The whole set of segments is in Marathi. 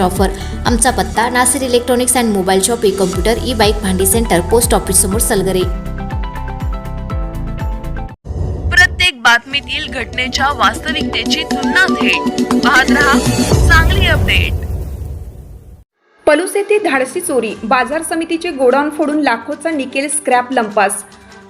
ऑफर. आमचा पत्ता Nasir electronics and mobile shop e computer e bike भांडी सेंटर पोस्ट ऑफिस समोर सलगरे. प्रत्येक बातमीतील घटनेच्या वास्तविकतेची तुलना थेट. पाहत रहा चांगली अपडेट. पलूस येथे धाडसी चोरी. बाजार समितीचे गोडाऊन फोडून लाखोचा निकेल स्क्रॅप लंपास.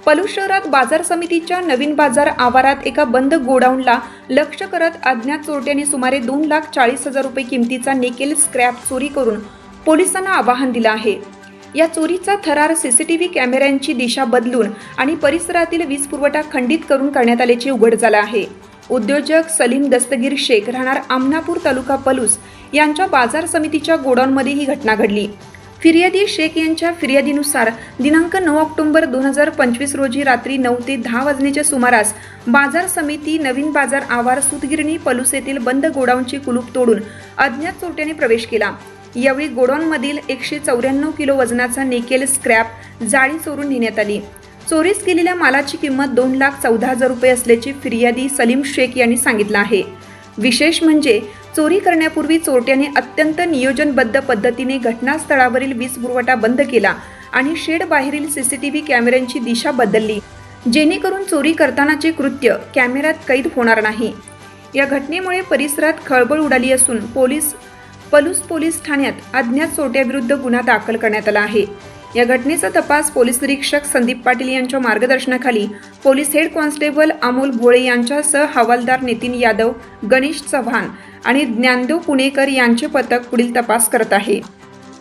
पलूस शहरात बाजार समितीच्या नवीन बाजार आवारात एका बंद गोडाऊनला लक्ष करत अज्ञात चोरट्यांनी सुमारे दोन लाख चाळीस हजार रुपये किमतीचा निकेल स्क्रॅप चोरी करून पोलिसांना आवाहन दिलं आहे. या चोरीचा थरार सीसीटीव्ही कॅमेऱ्यांची दिशा बदलून आणि परिसरातील वीज पुरवठा खंडित करून करण्यात आल्याचे उघड झालं आहे. उद्योजक सलीम दस्तगीर शेख राहणार आमनापूर तालुका पलूस यांच्या बाजार समितीच्या गोडाऊनमध्ये ही घटना घडली. फिर्यादी शेख यांच्या फिर्यादीनुसार दिनांक नऊ ऑक्टोबर दोन हजार पंचवीस रोजी रात्री नऊ ते दहा वाजण्याच्या सुमारास बाजार समिती नवीन बाजार आवार सुतगिरणी पलूस येथील बंद गोडाऊनची कुलूप तोडून अज्ञात चोरट्याने प्रवेश केला. यावेळी गोडाऊनमधील एकशे चौऱ्याण्णव किलो वजनाचा निकेल स्क्रॅप जाळी चोरून नेण्यात आली. चोरीस केलेल्या मालाची किंमत दोन लाख चौदा हजार रुपये असल्याची फिर्यादी सलीम शेख यांनी सांगितलं आहे. विशेष म्हणजे चोरी करण्यापूर्वी चोरट्याने अत्यंत नियोजनबद्ध पद्धतीने घटनास्थळावरील वीज पुरवठा बंद केला आणि शेड बाहेरील सीसीटीव्ही कॅमेऱ्यांची दिशा बदलली जेणेकरून चोरी करतानाचे कृत्य कॅमेऱ्यात कैद होणार नाही. या घटनेमुळे परिसरात खळबळ उडाली असून पोलीस पलूस पोलीस ठाण्यात अज्ञात चोरट्याविरुद्ध गुन्हा दाखल करण्यात आला आहे. या घटनेचा तपास पोलीस निरीक्षक संदीप पाटील यांच्या मार्गदर्शनाखाली police head constable Amol Bhole यांच्यासह हवालदार नितीन यादव गणेश चव्हाण आणि ज्ञानदेव पुणेकर यांचे पथक पुढील तपास करत आहे.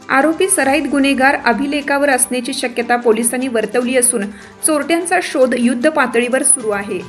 आरोपी सराईत गुन्हेगार अभिलेखावर असण्याची शक्यता पोलिसांनी वर्तवली असून चोरट्यांचा शोध युद्ध पातळीवर सुरू आहे.